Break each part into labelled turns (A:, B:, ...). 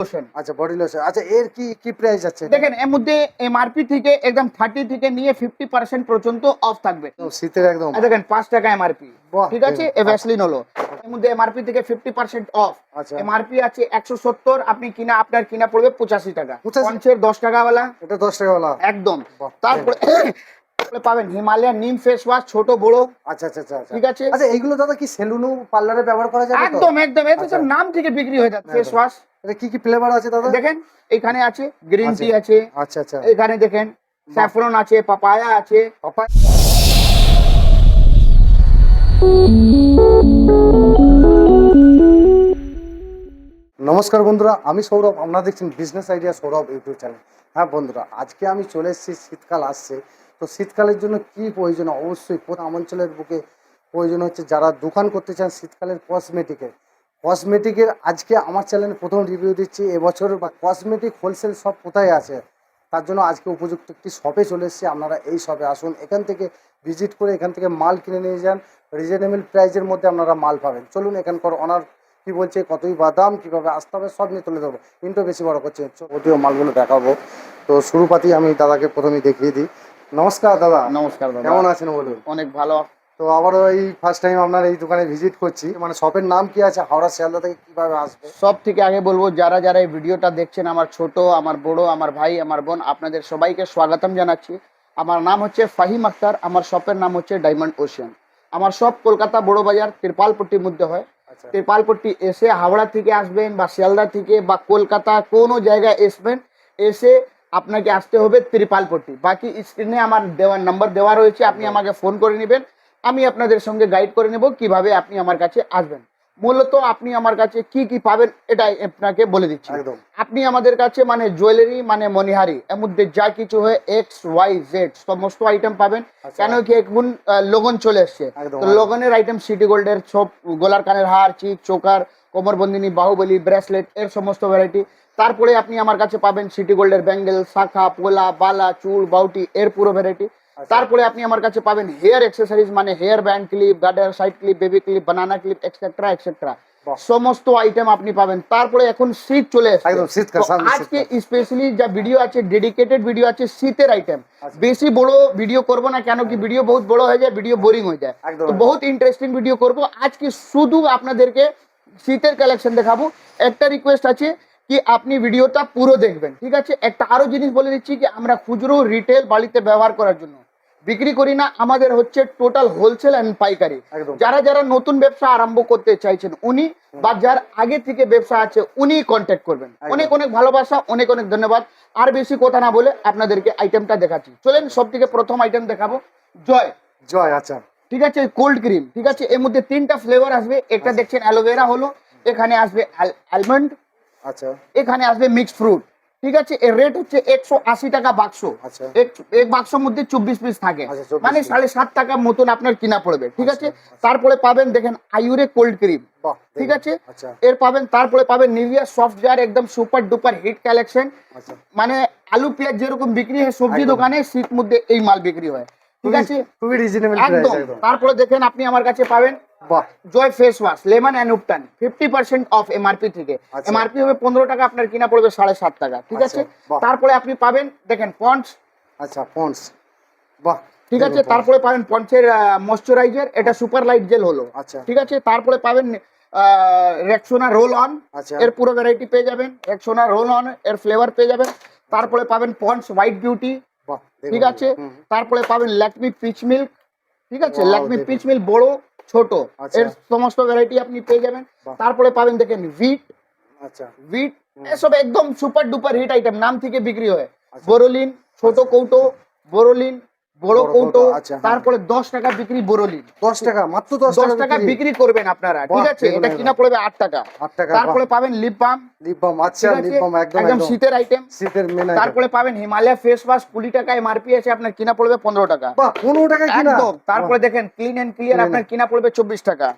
A: Lotion
B: আচ্ছা body lotion আচ্ছা এর কি কি প্রাইস আছে?
A: দেখেন এর মধ্যে এমআরপি থেকে একদম থার্টি থেকে নিয়ে ফিফটি পার্সেন্ট পর্যন্ত অফ থাকবে।
B: শীতের একদম।
A: দেখেন পাঁচ টাকা এমআরপি ঠিক আছে? এ ভ্যাসলিন হলো। এর মধ্যে এমআরপি থেকে ফিফটি পার্সেন্ট অফ এমআরপি আছে একশো সত্তর আপনি কিনা আপনার কিনা পড়বে পঁচাশি টাকা।
B: 85
A: পঞ্চের দশ টাকাওয়ালা।
B: এটা দশ টাকা ওলা
A: একদম তারপরে পাবেন। হিমালয়ান নিম ফেস ওয়াশ ছোট বড়।
B: আচ্ছা আচ্ছা আচ্ছা আচ্ছা।
A: ঠিক আছে?
B: আচ্ছা এইগুলো দাদা কি সেলুনও পার্লারে ব্যবহার করা যাবে
A: একদম একদম। এটা
B: আচ্ছা।
A: তো নাম থেকে বিক্রি হয়ে যাচ্ছে ফেস ওয়াশ।
B: এটা কি কি ফ্লেভার আছে দাদা?
A: দেখেন এখানে আছে গ্রিন টি
B: আছে। আচ্ছা আচ্ছা।
A: এখানে দেখেন স্যাফরন আছে পাপায়া আছে।
B: পাপা নমস্কার বন্ধুরা, আমি সৌরভ, আপনারা দেখছেন business idea Sourav YouTube channel. হ্যাঁ বন্ধুরা, আজকে আমি চলে এসেছি, শীতকাল আসছে। তো শীতকালের জন্য কি প্রয়োজন? অবশ্যই প্রধান অঞ্চলের বুকে প্রয়োজন হচ্ছে যারা দোকান করতে চান শীতকালের কসমেটিকের কসমেটিকের আজকে আমার চ্যানেলে প্রথম রিভিউ দিচ্ছি, এবছর বা কসমেটিক হোলসেল সব কোথায় আছে? তার জন্য আজকে উপযুক্ত একটি শপে চলে এসেছি, আপনারা এই শপে আসুন। এখান থেকে ভিজিট করে এখান থেকে মাল কিনে নিয়ে যান। রিজনেবল প্রাইজের মধ্যে আপনারা মাল পাবেন। চলুন এখানকার অনার কি বলছে কতই বাদাম কীভাবে আসতে হবে সব নিয়ে তুলে ধরবো। কিন্তু বেশি বড় করছে ওটিও মালগুলো দেখাবো। তো শুরুপাতি আমি দাদাকে প্রথমেই দেখিয়ে দিই। নমস্কার দাদা।
A: নমস্কার দাদা।
B: কেমন আছেন বলুন?
A: অনেক ভালো।
B: তো আবারও এই ফার্স্ট টাইম আপনার এই দোকানে ভিজিট করছি। মানে শপের নাম কি আছে? হাওড়া শিয়ালদা থেকে কীভাবে আসবে?
A: সব থেকে আগে বলব যারা যারা এই ভিডিওটা দেখছেন আমার ছোট আমার বড় আমার ভাই আমার বোন আপনাদের সবাইকে স্বাগতম জানাচ্ছি। আমার নাম হচ্ছে ফাহিম আক্তার আমার শপের নাম হচ্ছে ডায়মন্ড ওশিয়ান আমার সব কলকাতা বড় বাজার তিরপালপট্টির মধ্যে হয়।
B: আচ্ছা।
A: তিরপালপট্টি এসে হাওড়া থেকে আসবেন বা শিয়ালদা থেকে বা কলকাতা কোনো জায়গায় আসবেন এসে আপনাকে আসতে হবে ত্রিপালপট্টি। বাকি স্ক্রিনে আমার দেওয়ার নাম্বার দেওয়া রয়েছে আপনি আমাকে ফোন করে নেবেন। আমি আপনাদের সঙ্গে গাইড করে নেব কীভাবে আপনি আমার কাছে আসবেন। মূলত আপনি আমার কাছে কি কি পাবেন এটাই আপনাকে বলে দিচ্ছি। আপনি আমাদের কাছে মানে জুয়েলারি মানে মনিহারি এর মধ্যে যা কিছু হয় এক্স ওয়াই জেড সমস্ত আইটেম পাবেন।
B: আচ্ছা।
A: কেন কি এখন লগন চলে এসছে। তো লগনের আইটেম সিটি গোল্ডের সব গোলার কানের হার চিক চোকার কোমরবন্দিনী বাহুবলী ব্রেসলেট এর সমস্ত ভ্যারাইটি তারপরে আপনি আমার কাছে পাবেন সিটি গোল্ডের ব্যাঙ্গেল শাখা পোলা বালা চুল বাউটি এর পুরো ভ্যারাইটি। তারপরে আপনি আমার কাছে পাবেন হেয়ার অ্যাক্সেসরিজ মানে hair band clip garter side clip baby clip banana clip etcetera etcetera সমস্ত আইটেম আপনি পাবেন। তারপরে এখন শীত চলে এসেছে। আজকে স্পেশালি যা ভিডিও আছে ডেডিকেটেড ভিডিও আছে শীতের আইটেম
B: আচ্ছা।
A: বেশি বড় ভিডিও করব না কেন কি ভিডিও বহুত বড় হয়ে যায় ভিডিও বোরিং হয়ে যায়। তো বহুত ইন্টারেস্টিং ভিডিও করব। আজকে শুধু আপনাদেরকে শীতের কালেকশন দেখাবো। একটা রিকোয়েস্ট আছে কি আপনি ভিডিওটা পুরো দেখবেন। ঠিক আছে? একটা আরও জিনিস বলে দিচ্ছি কি আমরা খুচরো রিটেল বাড়িতে ব্যবহার করার জন্য। বিক্রি করি না আমাদের হচ্ছে টোটাল হোলসেল অ্যান্ড পাইকারি। যারা যারা নতুন ব্যবসা আরম্ভ করতে চাইছেন উনি বা যার আগে থেকে ব্যবসা আছে উনি কন্ট্যাক্ট করবেন। অনেক অনেক ভালোবাসা অনেক অনেক ধন্যবাদ। আর বেশি কথা না বলে আপনাদেরকে আইটেমটা দেখাচ্ছি। চলেন সব থেকে প্রথম আইটেম দেখাবো। জয়।
B: জয় আচ্ছা।
A: ঠিক আছে কোল্ড ক্রিম ঠিক আছে এর মধ্যে তিনটা ফ্লেভার আসবে। একটা দেখছেন অ্যালোভেরা হলো এখানে আসবে আলমন্ড
B: আচ্ছা।
A: এখানে আসবে মিক্সড ফ্রুট ঠিক আছে? এর রেট হচ্ছে একশো আশি টাকা বাক্স।
B: আচ্ছা।
A: এক- বাক্স মধ্যে চব্বিশ পিস থাকে।
B: আচ্ছা, 24
A: মানে সাড়ে সাত টাকা মতন আপনার কিনা পড়বে ঠিক আছে?
B: আচ্ছা,
A: তারপরে পাবেন দেখেন আয়ুরে কোল্ড ক্রিম ঠিক আছে? এর পাবেন তারপরে পাবেন নিভিয়া সফট জার একদম সুপার ডুপার হিট কালেকশন মানে আলু পেঁয়াজ যেরকম বিক্রি হয় সবজি দোকানে শীত মধ্যে এই মাল বিক্রি হয়। ঠিক আছে?
B: খুবই রিজনেবল
A: একদম। তারপরে দেখেন আপনি আমার কাছে পাবেন Joy face wash lemon and ubtan fifty percent off MRP থেকে।
B: আচ্ছা।
A: এমআরপি হবে পনেরো টাকা আপনার কিনা পড়বে সাড়ে সাত টাকা ঠিক
B: আচ্ছা,
A: আছে? তারপরে আপনি পাবেন দেখেন পন্স।
B: আচ্ছা পন্স। বাহ
A: ঠিক আছে? তারপরে পাবেন পঞ্চের ময়শ্চারাইজার এটা সুপার লাইট জেল হলো।
B: আচ্ছা।
A: ঠিক আছে? তারপরে পাবেন রেক্সোনা রোল অন
B: আচ্ছা।
A: এর পুরো ভ্যারাইটি পেয়ে যাবেন। রেক্সোনা রোল অন এর ফ্লেভার পেয়ে যাবেন। তারপরে পাবেন পন্স হোয়াইট বিউটি ঠিক আছে? তারপরে পাবেন ল্যাকমি পিচ মিল্ক ঠিক আছে? ল্যাকমি পিচ মিল্ক বড় ছোট
B: আচ্ছা।
A: এর সমস্ত ভ্যারাইটি আপনি পেয়ে যাবেন। তারপরে পাবেন দেখেন ভিট
B: আচ্ছা।
A: ভিট এসব একদম সুপার ডুপার হিট আইটেম নাম থেকে বিক্রি হয়।
B: আচ্ছা।
A: বোরোলিন ছোট কৌটো বোরোলিন বড় কৌটো
B: আচ্ছা, হ্যাঁ।
A: তারপরে দশ টাকা বিক্রি বোরোলিন
B: দশ টাকা মাত্র দশ
A: টাকা বিক্রি। করবেন আপনারা ঠিক আছে? এটা কিনা পড়বে আট টাকা।
B: আট টাকা
A: তারপরে পাবেন লিপ বাম
B: লিপ বাম আচ্ছা লিপ বাম একদম
A: শীতের আইটেম
B: শীতের মেন
A: তারপরে পাবেন হিমালয় ফেস ওয়াশ কুড়ি টাকা এমআরপি আছে আপনার কিনা পড়বে পনেরো টাকা।
B: পনেরো টাকা কিনা?
A: তারপরে দেখেন ক্লিন এন্ড ক্লিয়ার আপনার কিনা পড়বে চব্বিশ টাকা।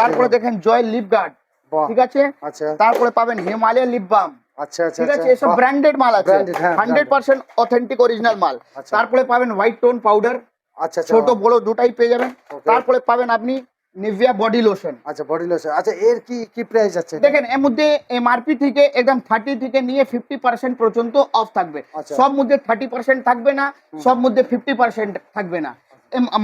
A: তারপরে
B: দেখেন
A: জয় লিপ গার্ড ঠিক আছে?
B: আচ্ছা।
A: তারপরে পাবেন হিমালয়া লিপ বাম
B: আচ্ছা আচ্ছা
A: ঠিক আছে
B: আচ্ছা,
A: এসব ব্র্যান্ডেড মাল আছে।
B: হ্যাঁ,
A: হান্ড্রেড পার্সেন্ট অথেন্টিক অরিজিনাল মাল। তারপরে পাবেন হোয়াইট টোন পাউডার
B: আচ্ছা
A: ছোট বড় দুটাই পেয়ে যাবেন। তারপরে পাবেন আপনি নিভিয়া বডি লোশন
B: আচ্ছা বডি লোশন আচ্ছা এর কি কি প্রাইস আছে
A: দেখেন এর মধ্যে এমআরপি থেকে একদম থার্টি থেকে নিয়ে ফিফটি পার্সেন্ট পর্যন্ত অফ থাকবে। সব মধ্যে থার্টি পার্সেন্ট থাকবে না সব মধ্যে ফিফটি পার্সেন্ট থাকবে না।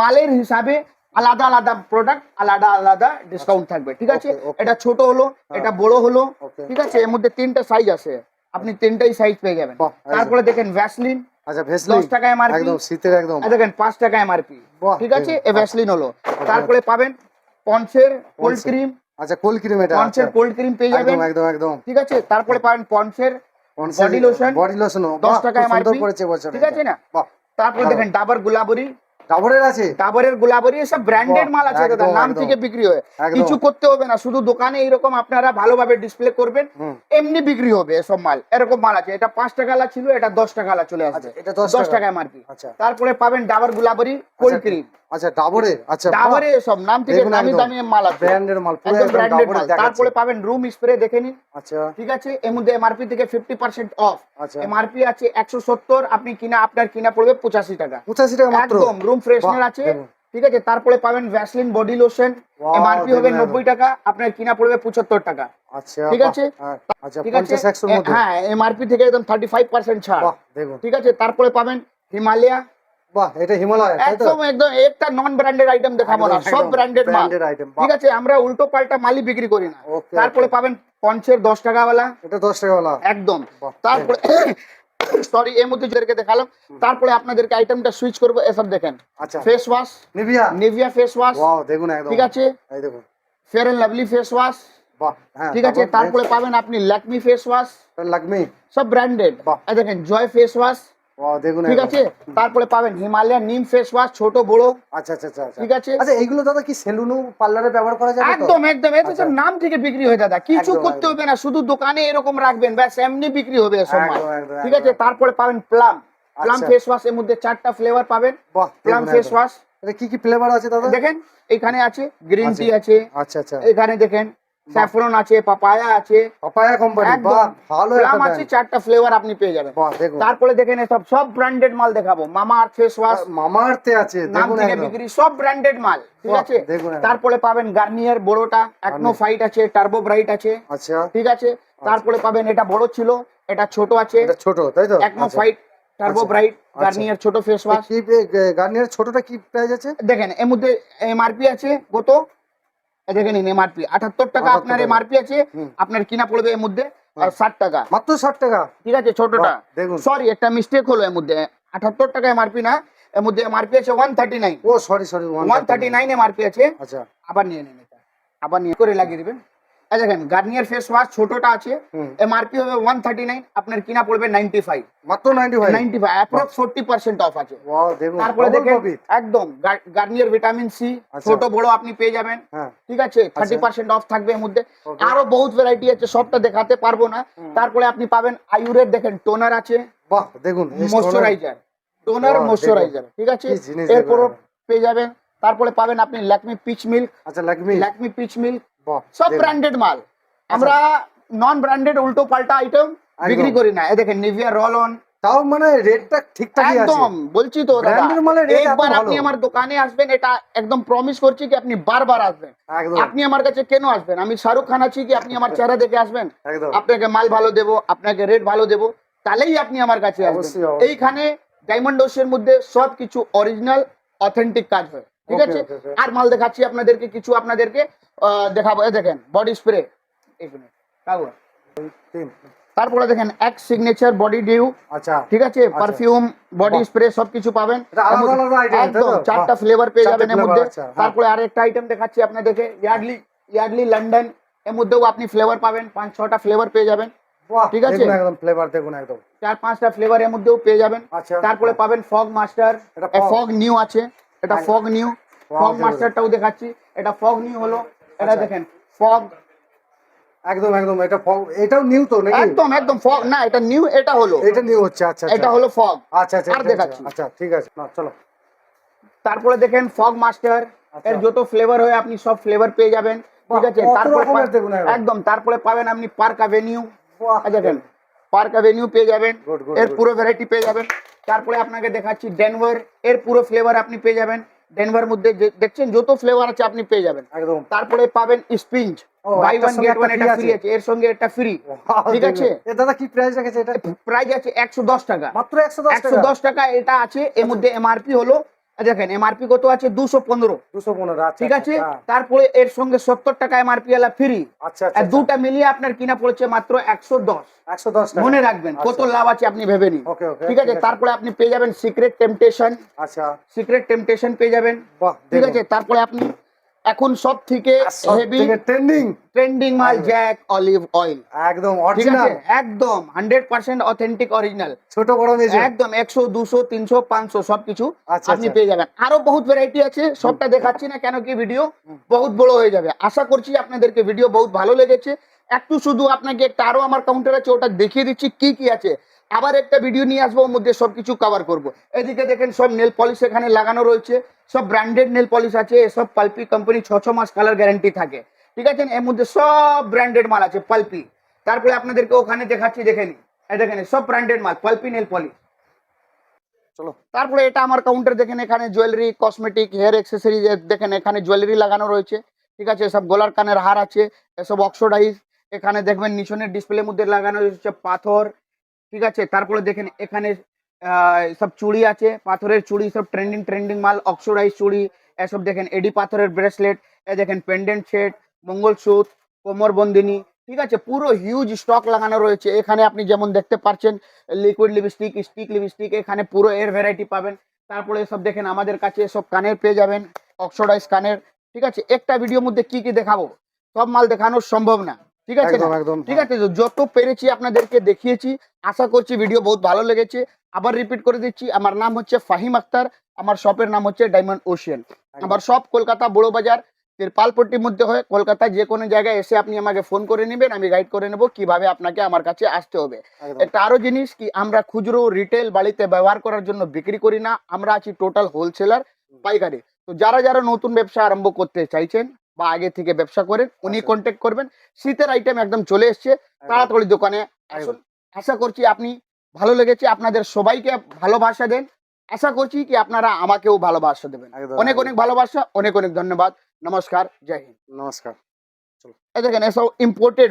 A: মালের হিসাবে আলাদা আলাদা প্রোডাক্ট আলাদা আলাদা ডিসকাউন্ট থাকবে ঠিক আছে. এটা ছোট হলো এটা বড় হলো ঠিক আছে? এর মধ্যে তিনটা সাইজ আছে। আপনি তিনটাই সাইজ পেয়ে যাবেন। তারপরে দেখেন ভ্যাসলিন
B: আচ্ছা ভেসলিন
A: দশ টাকা এমআরপি
B: একদম শীতের একদম।
A: দেখেন পাঁচ টাকা এমআরপি ঠিক আছে? এ ভ্যাসলিন হলো। তারপরে পাবেন পন্সের কোল্ড ক্রিম
B: আচ্ছা কোল ক্রিম এটা
A: পন্সের কোল্ড ক্রিম পেয়ে যাবেন।
B: একদম একদম
A: ঠিক আছে? তারপরে পাবেন পন্সের বডি লোশন
B: বডি লোশন
A: দশ টাকা এমআরপি ঠিক আছে না? তারপরে দেখেন ডাবর গুলাবরি।
B: ডাবরের আছে?
A: ডাবরের গুলাবরি সব ব্র্যান্ডেড মাল আছে দাদা নাম থেকে বিক্রি হয়। কিছু করতে হবে না শুধু দোকানে এইরকম আপনারা ভালোভাবে ডিসপ্লে করবেন এমনি বিক্রি হবে এসব মাল। এরকম মাল আছে এটা পাঁচ টাকা ছিল এটা দশ টাকা চলে আসবে।
B: আচ্ছা, এটা
A: দশ
B: টাকা।
A: টাকা এমআরপি
B: আচ্ছা।
A: তারপরে পাবেন ডাবর গুলাবরি কোল্ড ক্রিম।
B: আচ্ছা ডাবরের আচ্ছা
A: ডাবরে সব নাম থেকে দামি দামি মাল আছে।
B: ব্র্যান্ডের মাল পুরো
A: একদম
B: একদম
A: ব্র্যান্ডেড মাল। তারপরে পাবেন রুম স্প্রে দেখে নিন।
B: আচ্ছা।
A: ঠিক আছে? এর মধ্যে এমআরপি থেকে ফিফটি পার্সেন্ট অফ
B: আচ্ছা।
A: এমআরপি আছে একশো সত্তর আপনি কিনা আপনার কিনা পড়বে পঁচাশি টাকা।
B: পঁচাশি টাকা মাত্র?
A: একদম রুম ফ্রেশনার আছে ঠিক আছে? তারপরে পাবেন ভ্যাসলিন বডি লোশন এমআরপি হবে নব্বই টাকা আপনার কিনা পড়বে পঁচাত্তর টাকা।
B: আচ্ছা
A: ঠিক আছে?
B: হ্যাঁ, আচ্ছা
A: ঠিক আছে? হ্যাঁ এমআরপি থেকে একদম থার্টি ফাইভ পার্সেন্ট ছাড় ঠিক আছে? তারপরে পাবেন হিমালয়া।
B: বাহ এটা হিমালয়
A: একদম একদম একটা নন ব্র্যান্ডেড আইটেম দেখাবো না সব ব্র্যান্ডেড মাল। ঠিক আছে? আমরা উল্টো পাল্টা মালই বিক্রি করি না। তারপরে পাবেন পঞ্চের দশ টাকা ওয়ালা
B: এটা দশ টাকা ওয়ালা
A: একদম তারপরে সরি এর মধ্যে যাদেরকে দেখালাম তারপরে আপনাদেরকে আইটেমটা সুইচ করব এসব দেখেন।
B: আচ্ছা।
A: Face wash
B: Nivea?
A: Nivea face wash
B: wow দেখুন একদম।
A: ঠিক আছে?
B: এই দেখুন।
A: Fair and lovely face wash
B: বাহ
A: ঠিক আছে? তারপরে পাবেন আপনি ল্যাকমি ফেস ওয়াশ
B: ল্যাকমি
A: সব ব্র্যান্ডেড। দেখেন জয় ফেস ওয়াশ ঠিক আছে? তারপরে পাবেন হিমালয়ান নিম ফেস ওয়াশ ছোট বড়।
B: আচ্ছা আচ্ছা আচ্ছা আচ্ছা।
A: ঠিক আছে?
B: আচ্ছা এইগুলো দাদা কি সেলুনও পার্লারে ব্যবহার করা যাবে
A: একদম একদম। এটা সব
B: আচ্ছা।
A: নাম থেকে বিক্রি হয়ে দাদা। কিছু করতে হবে না শুধু দোকানে এরকম রাখবেন ব্যাস এমনি বিক্রি হবে
B: একদম,
A: ঠিক আছে? তারপরে পাবেন প্লাম প্লাম। ফেস ওয়াশ এর মধ্যে চারটা ফ্লেভার পাবেন।
B: বাহ
A: প্লাম ফেস ওয়াশ
B: কি কি ফ্লেভার আছে দাদা?
A: দেখেন এখানে আছে গ্রিন। টি আছে।
B: আচ্ছা আচ্ছা।
A: এখানে দেখেন স্যাফরন আছে পাপায়া আছে।
B: পাপায়া কোম্পানি বাহ ভালো
A: প্লাম আছে চারটা ফ্লেভার আপনি পেয়ে যাবেন। তারপরে দেখেন এসব সব ব্র্যান্ডেড মাল দেখাবো। মামা আর্থ ফেস ওয়াশ
B: মামা আর্থে আছে
A: নাম থেকে বিক্রি সব ব্র্যান্ডেড মাল ঠিক আছে? তারপরে পাবেন গার্নিয়ার বড়টা একনো ফাইট আছে টার্বো ব্রাইট আছে
B: আচ্ছা।
A: ঠিক আছে? তারপরে পাবেন এটা বড় ছিল এটা ছোট আছে।
B: এটা ছোট তাই তো?
A: একনো
B: আচ্ছা।
A: ফাইট টার্বো
B: আচ্ছা।
A: ব্রাইট
B: আচ্ছা।
A: গার্নিয়ার ছোট ফেস ওয়াশ
B: কি গার্নিয়ার ছোটটা কি প্রাইস আছে?
A: দেখেন এর মধ্যে এমআরপি আছে কত? এ দেখেন এমআরপি আটাত্তর টাকা
B: 78
A: আপনার। এমআরপি আছে আপনার কিনা পড়বে এর মধ্যে ষাট টাকা।
B: মাত্র ষাট টাকা?
A: ঠিক আছে ছোটটা।
B: দেখুন।
A: সরি একটা মিস্টেক হলো এর মধ্যে। আটাত্তর টাকা এমআরপি না এর মধ্যে এমআরপি আছে one thirty nine
B: oh sorry sorry
A: one thirty nine MRP আছে।
B: আচ্ছা।
A: আবার নিয়ে নিন এটা। আবার নিয়ে করে লাগিয়ে দিবেন। দেখেন গার্নিয়ার ফেস ওয়াশ ছোটটা আছে। এমআরপি হবে ওয়ান থার্টি নাইন আপনার কিনা পড়বে নাইনটি ফাইভ
B: মাত্র ninety five
A: ninety five approx forty percent off আছে তারপরে দেখেন একদম গার্নিয়ার ভিটামিন সি। ছোট বড় আপনি পেয়ে যাবেন।
B: হ্যাঁ।
A: ঠিক আছে থার্টি পার্সেন্ট অফ থাকবে এর মধ্যে। আরও বহুত ভ্যারাইটি আছে সবটা দেখাতে পারব না। তারপরে আপনি পাবেন আয়ুরের দেখেন টোনার আছে।
B: বাহ দেখুন
A: ময়শ্চারাইজার টোনার ময়শ্চারাইজার ঠিক আছে?
B: দেখুন।
A: পেয়ে যাবেন। তারপরে পাবেন আপনি ল্যাকমি পিচ মিল্ক
B: আচ্ছা লাগমি
A: ল্যাকমি পিচ মিল্ক সব ব্র্যান্ডেড মাল। আমরা নন ব্র্যান্ডেড উল্টো পাল্টা আইটেম বিক্রি করি না। এই দেখেন নিভিয়া রোল অন
B: তাও মানে রেটটা ঠিকঠাকই আছে।
A: একদম বলছি তো
B: মালের rate
A: একবার আপনি আমার দোকানে আসবেন এটা একদম প্রমিস করছি কি আপনি বারবার আসবেন। আপনি আমার কাছে কেন আসবেন? আমি শাহরুখ খান আছি কি আপনি আমার চেহারা দেখে আসবেন? আপনাকে মাল ভালো দেবো আপনাকে রেট ভালো দেবো তাহলেই আপনি আমার কাছে আসবেন। এইখানে ডায়মন্ড হাউসের মধ্যে সব কিছু অরিজিনাল অথেন্টিক কাজ হয়। ঠিক আছে. আর মাল দেখাচ্ছি আপনাদেরকে কিছু আপনাদেরকে দেখাবো। দেখেন বডি স্প্রে তারপরে দেখেন এক সিগনেচার বডি ডিউ
B: আচ্ছা।
A: ঠিক আছে? পারফিউম বডি স্প্রে সবকিছু পাবেন? একদম চারটা ফ্লেভার পেয়ে যাবেন এর মধ্যে।
B: আচ্ছা।
A: তারপরে আরেকটা আইটেম দেখাচ্ছি আপনাদেরকে ইয়ার্ডলি ইয়ার্ডলি লন্ডন এর মধ্যেও আপনি ফ্লেভার পাবেন পাঁচ ছটা ফ্লেভার পেয়ে যাবেন। ঠিক আছে?
B: একদম ফ্লেভার দেখুন একদম।
A: চার পাঁচটা ফ্লেভার এর মধ্যেও পেয়ে যাবেন।
B: আচ্ছা।
A: তারপরে পাবেন ফগ মাস্টার ফগ নিউ আছে। এটা ফগ নিউ ফগ মাস্টারটাও দেখাচ্ছি এটা ফগ নিউ হলো এটা
B: আচ্ছা।
A: দেখেন ফগ।
B: একদম একদম এটা ফগ- এটাও নিউ তো নাকি?
A: একদম একদম ফগ না এটা নিউ এটা হলো।
B: এটা নিউ হচ্ছে আচ্ছা আচ্ছা।
A: এটা হলো ফগ।
B: আচ্ছা আচ্ছা
A: আর দেখাচ্ছি।
B: আচ্ছা ঠিক আছে না চলো।
A: তারপরে দেখেন ফগ মাস্টার
B: আচ্ছা।
A: এর যত ফ্লেভার হয় আপনি সব ফ্লেভার পেয়ে যাবেন ঠিক আছে? তারপরে
B: একদম।
A: তারপরে পাবেন আপনি পার্ক অ্যাভিনিউ দেখেন পার্ক অ্যাভিনিউ পেয়ে যাবেন এর পুরো ভ্যারাইটি পেয়ে যাবেন। তারপরে আপনাকে দেখাচ্ছি ডেনভার এর পুরো ফ্লেভার আপনি পেয়ে যাবেন। ডেনভার মধ্যে দেখছেন যত ফ্লেভার আছে আপনি পেয়ে যাবেন।
B: একদম।
A: তারপরে পাবেন স্পিঞ্জ
B: ও,
A: বাই ওয়ান
B: সঙ্গে
A: গেট ওয়ান এটা ফ্রি
B: আছে।
A: এর সঙ্গে এটা ফ্রি ঠিক আছে?
B: এ দাদা কি প্রাইস রেখেছে এটা?
A: প্রাইস আছে একশো দশ টাকা।
B: মাত্র একশো দশ
A: একশো
B: টাকা
A: দশ টাকা? এটা আছে এর মধ্যে এমআরপি হলো দেখেন এমআরপি কত আছে? দুশো পনেরো।
B: দুশো পনেরো আচ্ছা
A: ঠিক
B: আচ্ছা,
A: আছে
B: হ্যাঁ।
A: তারপরে এর সঙ্গে সত্তর টাকা এমআরপি এলা ফ্রি
B: আচ্ছা আচ্ছা
A: আর দুটা মিলিয়ে আপনার কিনা পড়েছে মাত্র একশো দশ।
B: একশো দশ
A: মনে রাখবেন কত
B: আচ্ছা।
A: লাভ আছে আপনি ভেবে নিন। ঠিক আছে? তারপরে আপনি পেয়ে যাবেন সিক্রেট টেম্পটেশন
B: আচ্ছা।
A: সিক্রেট টেম্পটেশন পেয়ে যাবেন। ঠিক আছে? তারপরে আপনি এখন সব থেকে হেভি
B: ট্রেন্ডিং
A: ট্রেন্ডিং মাল জ্যাক অলিভ অয়েল
B: একদম অরিজিনাল
A: একদম হান্ড্রেড পার্সেন্ট অথেন্টিক অরিজিনাল
B: ছোট বড় মেজে
A: একদম একশো দুশো তিনশো পাঁচশো সবকিছু
B: আচ্ছা,
A: আপনি
B: আচ্ছা।
A: পেয়ে যাবেন। আরও বহুত ভ্যারাইটি আছে সবটা দেখাচ্ছি না কেন কি ভিডিও বহুত বড় হয়ে যাবে। আশা করছি আপনাদেরকে ভিডিও বহুত ভালো লেগেছে। একটু শুধু আপনাকে একটা আরও আমার কাউন্টার আছে ওটা দেখিয়ে দিচ্ছি কি কি আছে। আবার একটা ভিডিও নিয়ে আসব ওর মধ্যে সবকিছু কভার করব। এদিকে দেখেন সব নেল পলিশ এখানে লাগানো রয়েছে। সব ব্র্যান্ডেড নেল পলিশ আছে, সব পালপি কোম্পানি ছ ছ মাস কালার গ্যারান্টি থাকে। ঠিক আছে? এর মধ্যে সব ব্র্যান্ডেড মাল আছে পালপি তারপরে আপনাদেরকে ওখানে দেখাচ্ছি, দেখে নিন। এই দেখেন সব ব্র্যান্ডেড মাল পালপি নেল পলিশ
B: চলো,
A: তারপরে এটা আমার কাউন্টার দেখেন এখানে জুয়েলারি কসমেটিক হেয়ার অ্যাক্সেসরি দেখেন এখানে জুয়েলারি লাগানো রয়েছে। ঠিক আছে? সব গলার কানের হার আছে, এসব অক্সোডাইজ এখানে দেখবেন নিচনের ডিসপ্লের মধ্যে লাগানো হচ্ছে পাথর। ঠিক আছে? তারপরে দেখেন এখানে সব চুড়ি আছে, পাথরের চুড়ি, সব ট্রেন্ডিং ট্রেন্ডিং মাল অক্সোডাইজ চুড়ি এসব দেখেন, এডি পাথরের ব্রেসলেট এ দেখেন পেন্ডেন্ট সেট কোমর বন্দিনী, ঠিক আছে, পুরো হিউজ স্টক লাগানো রয়েছে। এখানে আপনি যেমন দেখতে পাচ্ছেন লিকুইড লিপস্টিক স্টিক লিপস্টিক এখানে পুরো এর ভ্যারাইটি পাবেন। তারপরে সব দেখেন, আমাদের কাছে সব কানের পেয়ে যাবেন অক্সোডাইজ কানের, ঠিক আছে, একটা ভিডিওর মধ্যে কি কি দেখাবো? সব মাল দেখানো সম্ভব না। ঠিক আছে
B: একদম একদম
A: ঠিক আছে যত পেরেছি আপনাদেরকে দেখিয়েছি আশা করছি ভিডিও বহুত ভালো লেগেছে। আবার রিপিট করে দিচ্ছি আমার নাম হচ্ছে ফাহিম আক্তার আমার শপের নাম হচ্ছে ডায়মন্ড ওশিয়ান আমার সব কলকাতা বড় বাজার তিরপালপট্টির মধ্যে হয় কলকাতা যে কোনো জায়গায় এসে আপনি আমাকে ফোন করে নেবেন আমি গাইড করে নেব কীভাবে আপনাকে আমার কাছে আসতে হবে। একটা আরও জিনিস কি আমরা খুচরো রিটেল বাড়িতে ব্যবহার করার জন্য বিক্রি করি না আমরা আছি টোটাল হোলসেলার পাইকারি। তো যারা যারা নতুন ব্যবসা আরম্ভ করতে চাইছেন বা আগে থেকে ব্যবসা করেন উনি
B: আচ্ছা।
A: কন্ট্যাক্ট করবেন শীতের আইটেম একদম চলে এসছে তাড়াতাড়ি দোকানে আসুন। আশা করছি আপনি ভালো লেগেছে আপনাদের সবাইকে ভালোবাসা দেন। আশা করছি কি আপনারা আমাকেও ভালোবাসা দেবেন। অনেক অনেক ভালোবাসা অনেক অনেক ধন্যবাদ। নমস্কার জয় হিন্দ।
B: নমস্কার।
A: এই দেখেন এসব ইম্পোর্টেড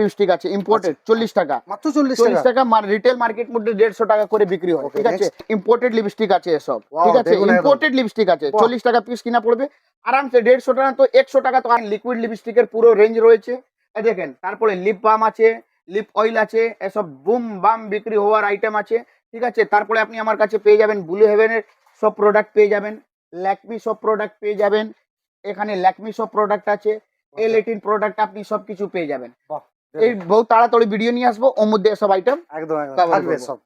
A: লিপস্টিক আছে ইম্পোর্টেড চল্লিশ টাকা।
B: মাত্র চল্লিশ
A: চল্লিশ
B: টাকা
A: টাকা রিটেল মার্কেট মধ্যে দেড়শো টাকা করে বিক্রি হয় ঠিক আছে? ইম্পোর্টেড লিপস্টিক আছে এসব ঠিক আছে? ইম্পোর্টেড লিপস্টিক আছে
B: বাহ।
A: চল্লিশ টাকা পিস কিনা পড়বে আরামসে দেড়শো টাকা তো একশো টাকা তো লিকুইড লিপস্টিকের পুরো রেঞ্জ রয়েছে। এই দেখেন তারপরে লিপ বাম আছে লিপ অয়েল আছে এসব বুম বাম বিক্রি হওয়ার আইটেম আছে ঠিক আছে? তারপরে আপনি আমার কাছে পেয়ে যাবেন ব্লু হেভেনের সব প্রোডাক্ট পেয়ে যাবেন ল্যাকমি সব প্রোডাক্ট পেয়ে যাবেন এখানে ল্যাকমি সব প্রোডাক্ট আছে এল এইটিন প্রোডাক্ট আপনি সবকিছু পেয়ে যাবেন। এই বহু তাড়াতাড়ি ভিডিও নিয়ে আসব ওর মধ্যে সব আইটেম
B: একদম একদম। থাকবে সব